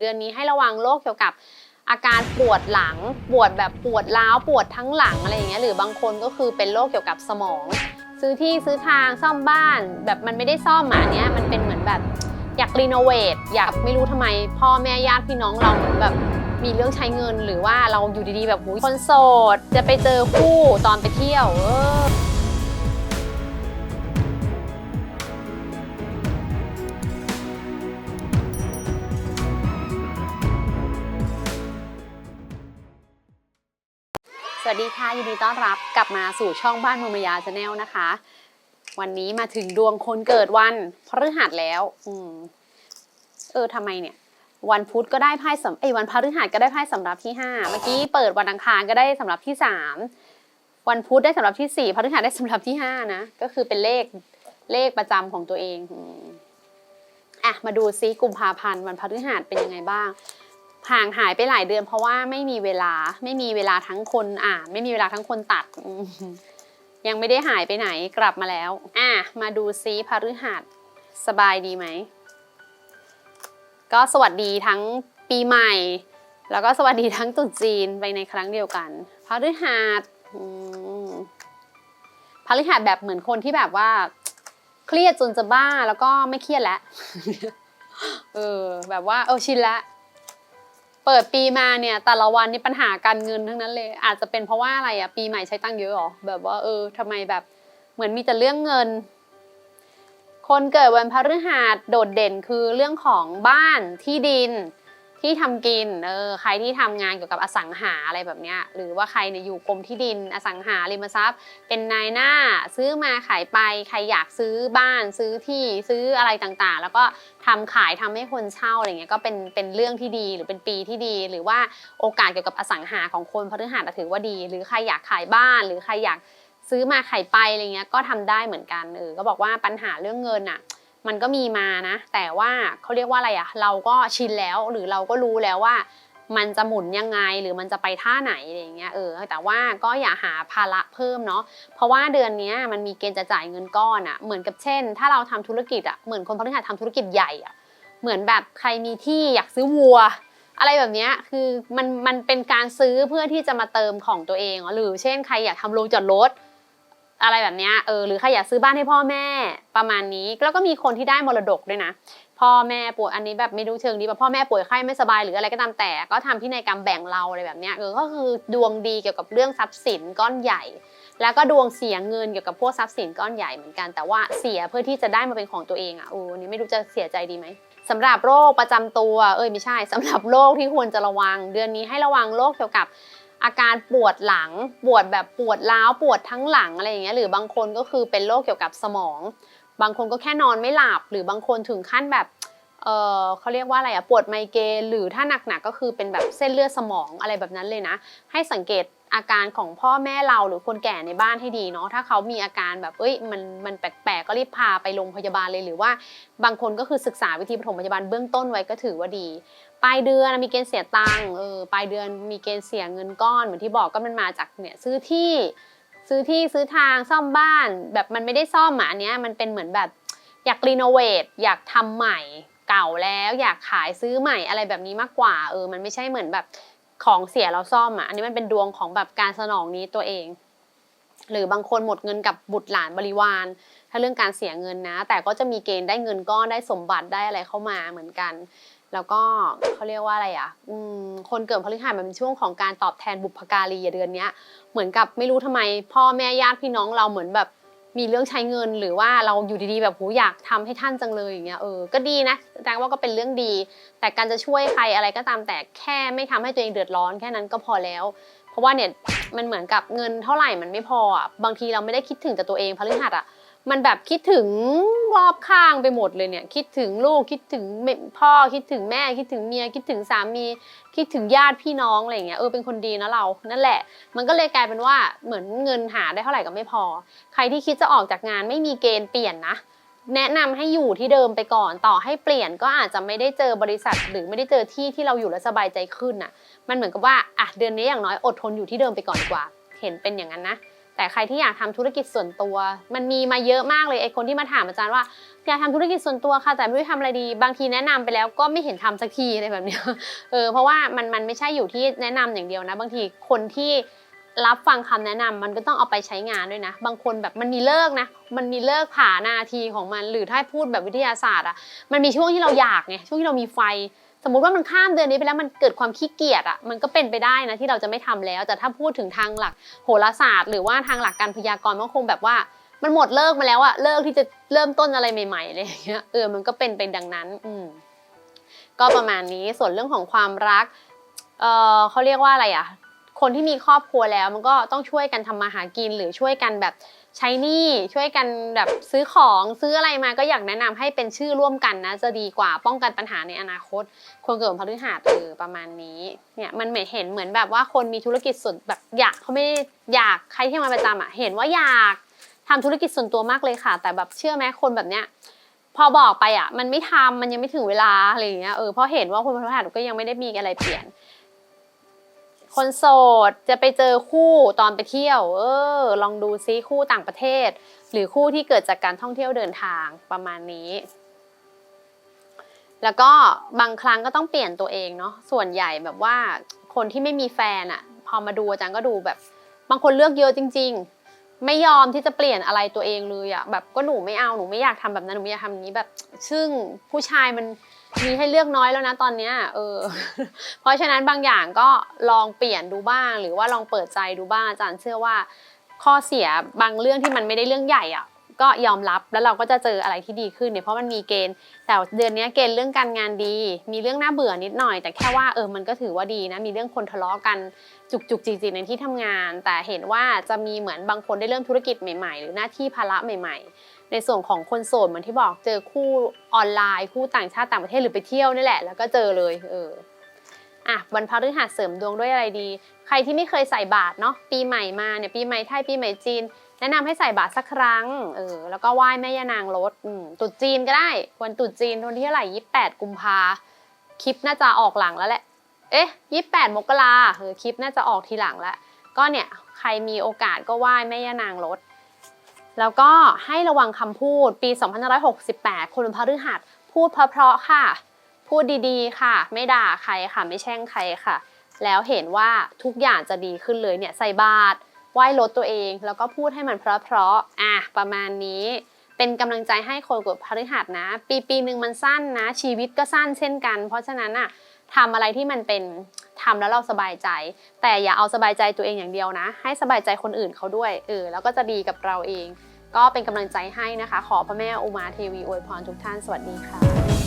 เดือนนี้ให้ระวังโรคเกี่ยวกับอาการปวดหลัง ปวดแบบปวดร้าวปวดทั้งหลังอะไรอย่างเงี้ยหรือบางคนก็คือเป็นโรคเกี่ยวกับสมอง ซื้อที่ซื้อทางซ่อมบ้าน แบบมันไม่ได้ซ่อมอะอันเนี้ยมันเป็นเหมือนแบบอยากรีโนเวทอยากไม่รู้ทำไม พ่อแม่ญาติพี่น้องเราเหมือนแบบมีเรื่องใช้เงินหรือว่าเราอยู่ดีๆ แบบคนโสด จะไปเจอคู่ตอนไปเที่ยวเออ วัสดีค่ะ ยินดีต้อนรับกลับมาสู่ช่องบ้านมืองมยาชาแนลนะคะ วันนี้มาถึงดวงคนเกิดวันพฤหัสแล้ว อืม เออทำไมเนี่ย วันพุธก็ได้ไพ่สำเอ้ยวันพฤหัสก็ได้ไพ่สำหรับที่ห้าเมื่อกี้เปิดวันอังคารก็ได้สำหรับที่สามวันพุธได้สำหรับที่สี่พฤหัสได้สำหรับที่ห้านะก็คือเป็นเลขเลขประจำของตัวเองอะมาดูซิกุมภาพันธ์วันพฤหัสเป็นยังไงบ้าง ห่างหายไปหลายเดือน เพราะว่าไม่มีเวลาไม่มีเวลาทั้งคนอ่านไม่มีเวลาทั้งคนตัด ยังไม่ได้หายไปไหนกลับมาแล้ว อะมาดูซิพฤหัสสบายดีไหม ก็สวัสดีทั้งปีใหม่ แล้วก็สวัสดีทั้งตรุษจีนไปในครั้งเดียวกันพฤหัสอืมพฤหัสแบบเหมือนคนที่แบบว่า เครียดจนจะบ้าแล้วก็ไม่เครียดแล้วเออแบบว่าเออชินแล้ว เปิดปีมาเนี่ย แต่ละวันนี่ปัญหาการเงินทั้งนั้นเลย อาจจะเป็นเพราะว่าอะไรอะปีใหม่ใช้ตังค์เยอะหรอแบบว่าเออทำไมแบบเหมือนมีแต่เรื่องเงิน คนเกิดวันพฤหัสโดดเด่นคือเรื่องของบ้านที่ดิน ที่ทำกินเออใครที่ทำงานเกี่ยวกับอสังหาอะไรแบบเนี้ยหรือว่าใครเนี่ยอยู่กรมที่ดินอสังหาริมทรัพย์ เป็นนายหน้าซื้อมาขายไป ใครอยากซื้อบ้านซื้อที่ซื้ออะไรต่างๆ แล้วก็ทำขายทำให้คนเช่าอะไรเงี้ยก็เป็นเป็นเรื่องที่ดีหรือเป็นปีที่ดี หรือว่าโอกาสเกี่ยวกับอสังหาของคนพฤหัสถือว่าดี หรือใครอยากขายบ้าน หรือใครอยากซื้อมาขายไปอะไรเงี้ยก็ทำได้เหมือนกันเออก็บอกว่าปัญหาเรื่องเงินอะ มันก็มีมานะ แต่ว่าเขาเรียกว่าอะไรอะเราก็ชินแล้วหรือเราก็รู้แล้วว่า มันจะหมุนยังไงหรือมันจะไปท่าไหนอะไรอย่างเงี้ยเออแต่ว่าก็อย่าหาภาระเพิ่มเนาะเพราะว่าเดือนนี้มันมีเกณฑ์จะจ่ายเงินก้อนอะเหมือนกับเช่น ถ้าเราทำธุรกิจอะเหมือนคนพฤหัสทำธุรกิจใหญ่อะเหมือนแบบใครมีที่อยากซื้อวัว อะไรแบบเนี้ยคือมันมันเป็นการซื้อเพื่อที่จะมาเติมของตัวเองหรือเช่นใครอยากทำโรงจอดรถ อะไรแบบนี้เออหรือใครอยากซื้อบ้านให้พ่อแม่ประมาณนี้แล้วก็มีคนที่ได้มรดกด้วยนะ พ่อแม่ป่วยอันนี้แบบไม่รู้เชิงดีแบบพ่อแม่ป่วยไข้ไม่สบายหรืออะไรก็ตามแต่ ก็ทำพินัยกรรมแบ่งเราอะไรแบบนี้เออก็คือดวงดีเกี่ยวกับเรื่องทรัพย์สินก้อนใหญ่ แล้วก็ดวงเสียเงินเกี่ยวกับพวกทรัพย์สินก้อนใหญ่เหมือนกัน แต่ว่าเสียเพื่อที่จะได้มาเป็นของตัวเองอะโอ้นนี้ไม่รู้จะเสียใจดีไหมสำหรับโรคประจำตัว เอ้ยไม่ใช่สำหรับโรคที่ควรจะระวัง เดือนนี้ให้ระวังโรคเกี่ยวกับ อาการปวดหลังปวดแบบปวดร้าวปวดทั้งหลังอะไรอย่างเงี้ยหรือบางคนก็คือเป็นโรคเกี่ยวกับสมอง บางคนก็แค่นอนไม่หลับหรือบางคนถึงขั้นแบบเออเขาเรียกว่าอะไรอะปวดไมเกรนหรือถ้าหนักๆก็คือเป็นแบบเส้นเลือดสมองอะไรแบบนั้นเลยนะ ให้สังเกตอาการของพ่อแม่เราหรือคนแก่ในบ้านให้ดีเนาะถ้าเขามีอาการแบบเอ้ยมันมันแปลกๆก็รีบพาไปโรงพยาบาลเลยหรือว่า บางคนก็คือศึกษาวิธีปฐมพยาบาลเบื้องต้นไว้ก็ถือว่าดี ปลายเดือนมีเกณฑ์เสียตังค์เออปลายเดือนมีเกณฑ์เสียเงินก้อนเหมือนที่บอกก็มันมาจากเนี่ยซื้อที่ซื้อที่ซื้อทางซ่อมบ้านแบบมันไม่ได้ซ่อมอะอันเนี้ยมันเป็นเหมือนแบบอยากรีโนเวทอยากทำใหม่เก่าแล้วอยากขายซื้อใหม่อะไรแบบนี้มากกว่าเออมันไม่ใช่เหมือนแบบของเสียเราซ่อมอะอันนี้มันเป็นดวงของแบบการสนองนี้ตัวเอง หรือบางคนหมดเงินกับบุตรหลานบริวาร ถ้าเรื่องการเสียเงินนะ แต่ก็จะมีเกณฑ์ได้เงินก้อนได้สมบัติได้อะไรเข้ามาเหมือนกัน แล้วก็เขาเรียกว่าอะไรอะคนเกิดพฤหัสมันเป็นช่วงของการตอบแทนบุพการีอะเดือนเนี้ยเหมือนกับไม่รู้ทำไม พ่อแม่ญาติพี่น้องเราเหมือนแบบมีเรื่องใช้เงินหรือว่าเราอยู่ดีๆแบบหูอยากทำให้ท่านจังเลยอย่างเงี้ยเออก็ดีนะแสดงว่าก็เป็นเรื่องดี แต่การจะช่วยใครอะไรก็ตามแต่แค่ไม่ทำให้ตัวเองเดือดร้อนแค่นั้นก็พอแล้ว เพราะว่าเนี่ยมันเหมือนกับเงินเท่าไหร่มันไม่พออะบางทีเราไม่ได้คิดถึงแต่ตัวเองพฤหัสอะ มันแบบคิดถึงรอบข้างไปหมดเลยเนี่ย คิดถึงลูกคิดถึงพ่อคิดถึงแม่คิดถึงเมียคิดถึงสามี คิดถึงญาติพี่น้องอะไรเงี้ยเออเป็นคนดีนะเรานั่นแหละ มันก็เลยกลายเป็นว่าเหมือนเงินหาได้เท่าไหร่ก็ไม่พอ ใครที่คิดจะออกจากงานไม่มีเกณฑ์เปลี่ยนนะแนะนำให้อยู่ที่เดิมไปก่อนต่อให้เปลี่ยนก็อาจจะไม่ได้เจอบริษัท หรือไม่ได้เจอที่ที่เราอยู่แล้วสบายใจขึ้นน่ะ มันเหมือนกับว่าอะเดือนนี้อย่างน้อยอดทนอยู่ที่เดิมไปก่อนดีกว่า เห็นเป็นอย่างนั้นนะ แต่ใครที่อยากทำธุรกิจส่วนตัว มันมีมาเยอะมากเลยไอ้คนที่มาถามอาจารย์ว่าอยากทำธุรกิจส่วนตัวค่ะแต่ไม่รู้จะทำอะไรดี บางทีแนะนำไปแล้วก็ไม่เห็นทำสักทีอะไรแบบเนี้ยเออเพราะว่ามันมันไม่ใช่อยู่ที่แนะนำอย่างเดียวนะ บางทีคนที่รับฟังคำแนะนำมันก็ต้องเอาไปใช้งานด้วยนะ บางคนแบบมันมีเลิกนะ มันมีเลิกผ่านาทีของมัน หรือถ้าพูดแบบวิทยาศาสตร์อะมันมีช่วงที่เราอยากไงช่วงที่เรามีไฟ สมมุติว่ามันข้ามเดือนนี้ไปแล้วมันเกิดความขี้เกียจอะมันก็เป็นไปได้นะที่เราจะไม่ทำแล้ว แต่ถ้าพูดถึงทางหลักโหราศาสตร์ หรือว่าทางหลักการพยากรณ์มันคงแบบว่า มันหมดเลิกมาแล้วอะเลิกที่จะเริ่มต้นอะไรใหม่ๆอะไรอย่างเงี้ยเออมันก็เป็นไปดังนั้นอืมก็ประมาณนี้ส่วนเรื่องของความรักเออเขาเรียกว่าอะไรอะ คนที่มีครอบครัวแล้วมันก็ต้องช่วยกันทำมาหากินหรือช่วยกันแบบใช้หนี้ช่วยกันแบบซื้อของซื้ออะไรมาก็อยากแนะนำให้เป็นชื่อร่วมกันนะจะดีกว่าป้องกันปัญหาในอนาคต คนเกิดพฤหัสเออประมาณนี้เนี่ยมันเหมือนเห็นเหมือนแบบว่าคนมีธุรกิจส่วนแบบอยากเขาไม่ได้อยากใครที่มาประจำอะเห็นว่าอยากทำธุรกิจส่วนตัวมากเลยค่ะ แต่แบบเชื่อไหมคนแบบเนี้ยพอบอกไปอะมันไม่ทำมันยังไม่ถึงเวลาอะไรอย่างเงี้ยเออเพราะเห็นว่าคนพฤหัสก็ยังไม่ได้มีอะไรเปลี่ยน คนโสดจะไปเจอคู่ตอนไปเที่ยว เออ ลองดูซิคู่ต่างประเทศ หรือคู่ที่เกิดจากการท่องเที่ยวเดินทางประมาณนี้ แล้วก็บางครั้งก็ต้องเปลี่ยนตัวเองเนาะส่วนใหญ่แบบว่าคนที่ไม่มีแฟนอะพอมาดูอาจารย์ก็ดูแบบ บางคนเลือกเยอะจริง ๆ ไม่ยอมที่จะเปลี่ยนอะไรตัวเองเลยอะแบบก็หนูไม่เอาหนูไม่อยากทำแบบนั้นหนูไม่อยากทำอย่างนี้แบบ ซึ่งผู้ชายมัน มีให้เลือกน้อยแล้วนะตอนเนี้ยเออ เพราะฉะนั้นบางอย่างก็ลองเปลี่ยนดูบ้าง หรือว่าลองเปิดใจดูบ้างอาจารย์เชื่อว่าข้อเสียบางเรื่องที่มันไม่ได้เรื่องใหญ่อะ ก็ยอมรับแล้วเราก็จะเจออะไรที่ดีขึ้นเนี่ยเพราะมันมีเกณฑ์ แต่เดือนนี้เกณฑ์เรื่องการงานดี มีเรื่องน่าเบื่อนิดหน่อย แต่แค่ว่าเออมันก็ถือว่าดีนะมีเรื่องคนทะเลาะกันจุกจุกจิกจิกในที่ทำงาน แต่เห็นว่าจะมีเหมือนบางคนได้เริ่มธุรกิจใหม่ๆ หรือหน้าที่ภาระใหม่ ๆ ในส่วนของคนโสดเหมือนที่บอกเจอคู่ออนไลน์ คู่ต่างชาติต่างประเทศหรือไปเที่ยวนี่แหละ แล้วก็เจอเลยเออ อะวันพฤหัสเสริมดวงด้วยอะไรดี ใครที่ไม่เคยใส่บาตรเนาะปีใหม่มาเนี่ยปีใหม่ไทยปีใหม่จีน แนะนำให้ใส่บาตรสักครั้งเออแล้วก็ไหว้แม่ย่านางรถอืมตรุษจีนก็ได้วันตรุษจีนวันที่เท่าไหร่ยี่แปดกุมภาคลิปน่าจะออกหลังแล้วแหละเอ๊ะยี่แปดมกราเออคลิปน่าจะออกทีหลังแล้วก็เนี่ยใครมีโอกาสก็ไหว้แม่ย่านางรถแล้วก็ให้ระวังคำพูดปี 2568 คนวันพฤหัสพูดเพราะๆค่ะ พูดดีๆ ค่ะ ไม่ด่าใครค่ะ ไม่แช่งใครค่ะ แล้วเห็นว่าทุกอย่างจะดีขึ้นเลยเนี่ยใส่บาตรไหว้ลดตัวเอง แล้วก็พูดให้มันเพราะๆอะประมาณนี้ เป็นกำลังใจให้คนกดพฤหัสนะ ปีปีหนึ่งมันสั้นนะ ชีวิตก็สั้นเช่นกัน เพราะฉะนั้นอะทำอะไรที่มันเป็นทำแล้วเราสบายใจ แต่อย่าเอาสบายใจตัวเองอย่างเดียวนะ ให้สบายใจคนอื่นเขาด้วยเออแล้วก็จะดีกับเราเอง ก็เป็นกำลังใจให้นะคะ ขอพระแม่อุมาเทวีอวยพรทุกท่านสวัสดีค่ะ